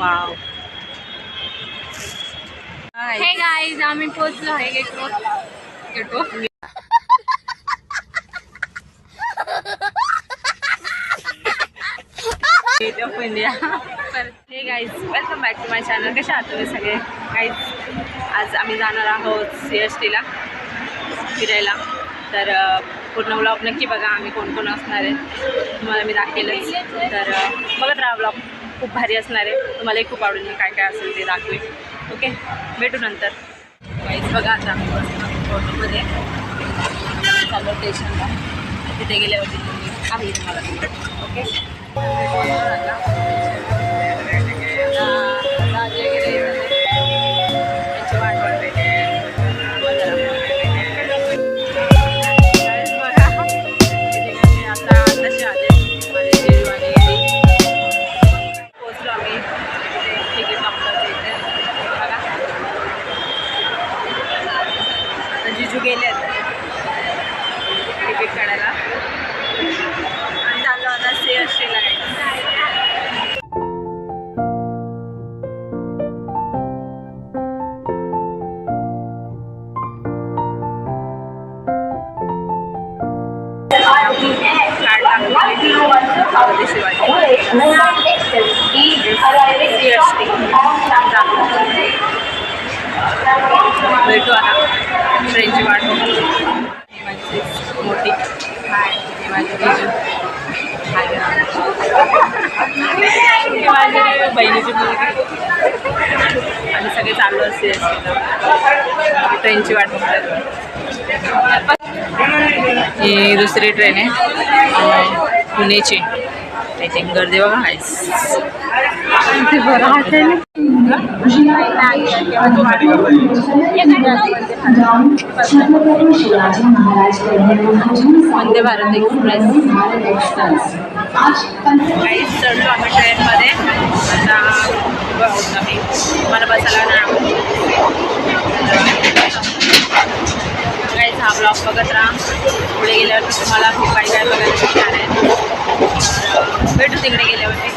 Wow हे guys आम्ही पोहोचलो आहे गेटवर गेटवर gate of India hey guys welcome back to my channel कशा आहात तुम्ही सगळे? गाईज आज आम्ही जाणार आहोत सी एस टीला फिरायला. तर पूर्ण ब्लॉग नक्की बघा आम्ही कोण कोण असणार आहे. तुम्हाला मी दाखवेलच. तर बघत राहा ब्लॉग खूप भारी असणार आहे. तुम्हालाही खूप आवडेल मी काय काय असेल ते दाखवेल ओके? भेटू नंतर. गाईज बघा आता आम्ही ऑटोमध्ये. चाललो स्टेशनला. तिथे गेल्यावरती तुम्ही आहे तुम्हाला. ओके? सी एस टी भेटू आता ट्रेनची वाट माझी मोठी हाय माझी माझी बहिणीची मुलगी आणि सगळे चालू असते ट्रेनची वाट ही दुसरी ट्रेन आहे पुणेची. आय थिंक गर्दी बघा आहेस वंदे भारत एक्सप्रेस. भारत चढलो आम्ही ट्रेनमध्ये आता आहोत आम्ही मला बसायला नाही काहीच हा ब्लॉग बघत राहा. पुढे गेल्यावर तुम्हाला खूप काही काय बघायला भेटणार आहे. भेटू तिकडे गेल्यावरती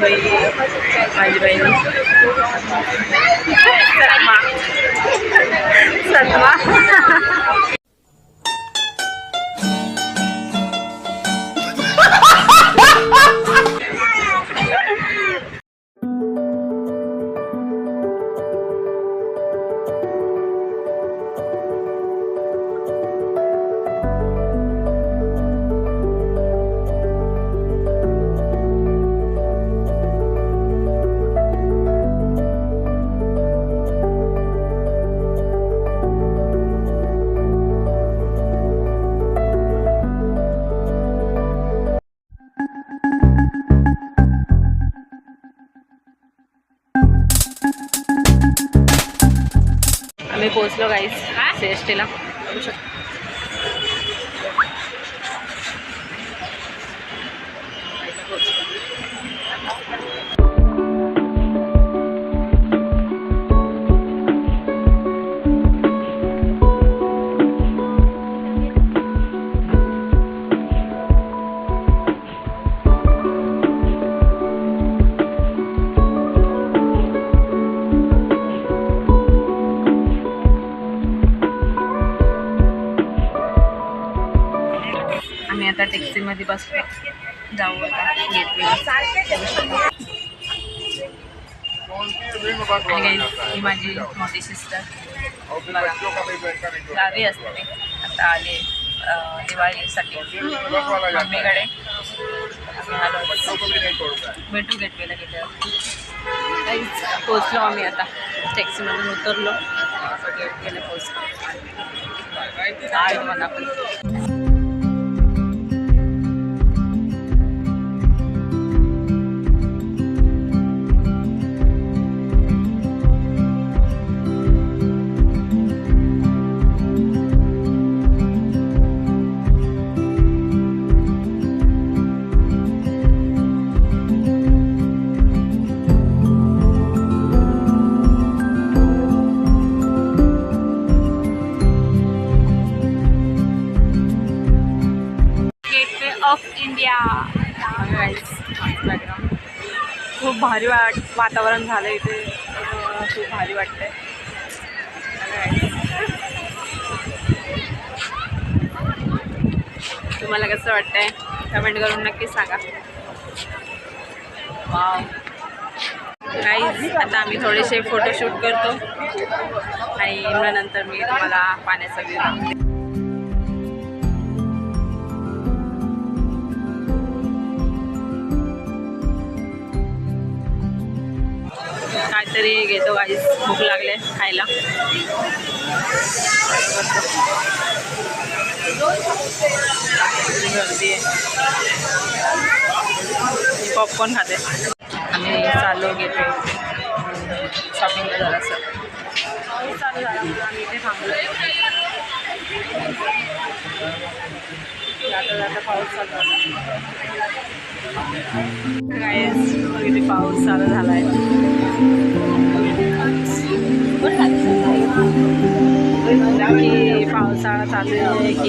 बाई, माझी बहीण आम्ही पोहोचलो गाईस सी एस टीला शकतो आता टॅक्सीमध्ये बसलो. जाऊ आता गेटवेला आणि ही माझी मोठी सिस्टर गावी असते आता आले दिवाळीसाठी. मम्मीकडे. भेटू गेटवेला गेल्यावर. पोचलो आम्ही आता. टॅक्सीमधून उतरलो. गेटवेला पोचलो आहे मला पण. इंडिया खूप भारी वाट वातावरण झालं इथे. खूप भारी वाटतंय. तुम्हाला कसं वाटतंय? कमेंट करून नक्की सांगा. गाईज आता आम्ही थोडेसे फोटोशूट करतो. आणि नंतर मी तुम्हाला पाण्याचा व्ह्यू दाखवते काहीतरी घेतो काही भूक लागले खायला. गर्दी आहे पॉपकॉर्न खाते. आणि चालू घेते. शॉपिंगला झालं सर चालू झाला म्हणून आम्ही इथे थांबलो जाता पाऊस चालू झाला गाईज पाऊस चालू झाला आहे पावसाळा चालू आहे की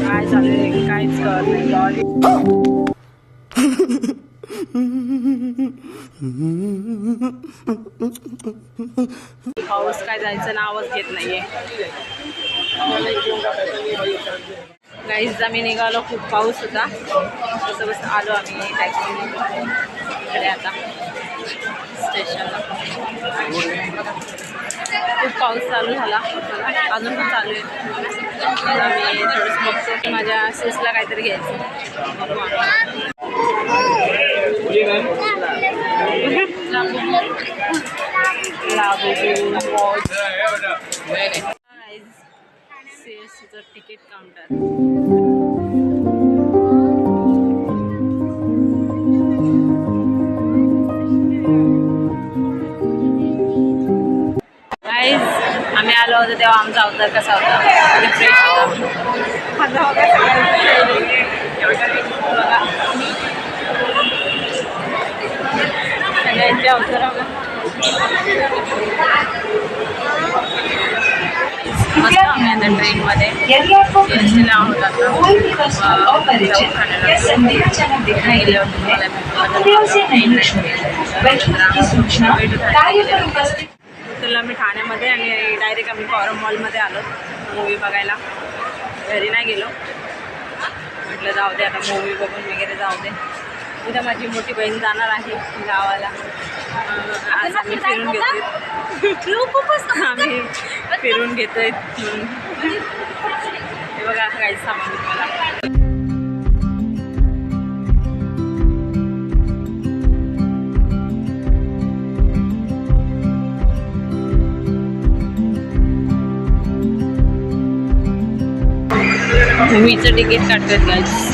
काय चालू आहे? काहीच कळत नाही. पाऊस काय जायचं नावच घेत नाहीये. गाईज आम्ही निघालो खूप पाऊस होता तसं बस आलो आम्ही टॅक्सी इकडे आता स्टेशनला खूप पाऊस चालू झाला अजून पण चालू आहे तर आम्ही थोडंसं बघतो की माझ्या सिसला काहीतरी घ्यायचं तिकीट काउंटर गाईज आम्ही आलो होतो तेव्हा आमचा अवतार कसा होता? म्हणजे फ्रेश होता. माझा अवतार मस्त आम्ही आता ट्रेनमध्ये आहोत आता. तुला मी ठाण्यामध्ये आणि डायरेक्ट आम्ही फॉरम मॉलमध्ये आलो. मूवी बघायला. घरी नाही गेलो. म्हटलं जाऊ दे आता मूवी बघून वगैरे जाऊ दे. उद्या माझी मोठी बहीण जाणार आहे गावाला. आज आम्ही फिरून घेतोय. आम्ही फिरून घेतोय. म्हणून. हे बघा काही सामान मला मूवीचं तिकीट काढतात गाईज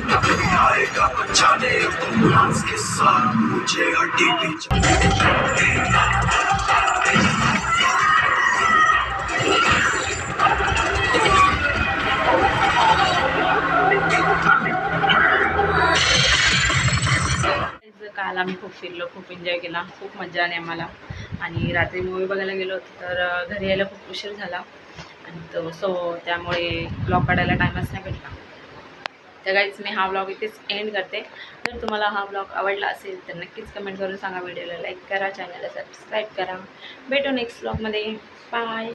काल आम्ही खूप फिरलो खूप एन्जॉय केला खूप मजा आली आम्हाला. आणि रात्री मूवी बघायला गेलो होतो तर घरी यायला खूप उशीर झाला. आणि तो सो त्यामुळे ब्लॉग काढायला टाईमच नाही भेटला. तर काहीच मी हा ब्लॉग इथेच एंड करते. जर तुम्हाला हा ब्लॉग आवडला असेल तर नक्कीच कमेंट करून सांगा. व्हिडिओला लाईक करा चॅनलला सबस्क्राईब करा. भेटू नेक्स्ट ब्लॉगमध्ये बाय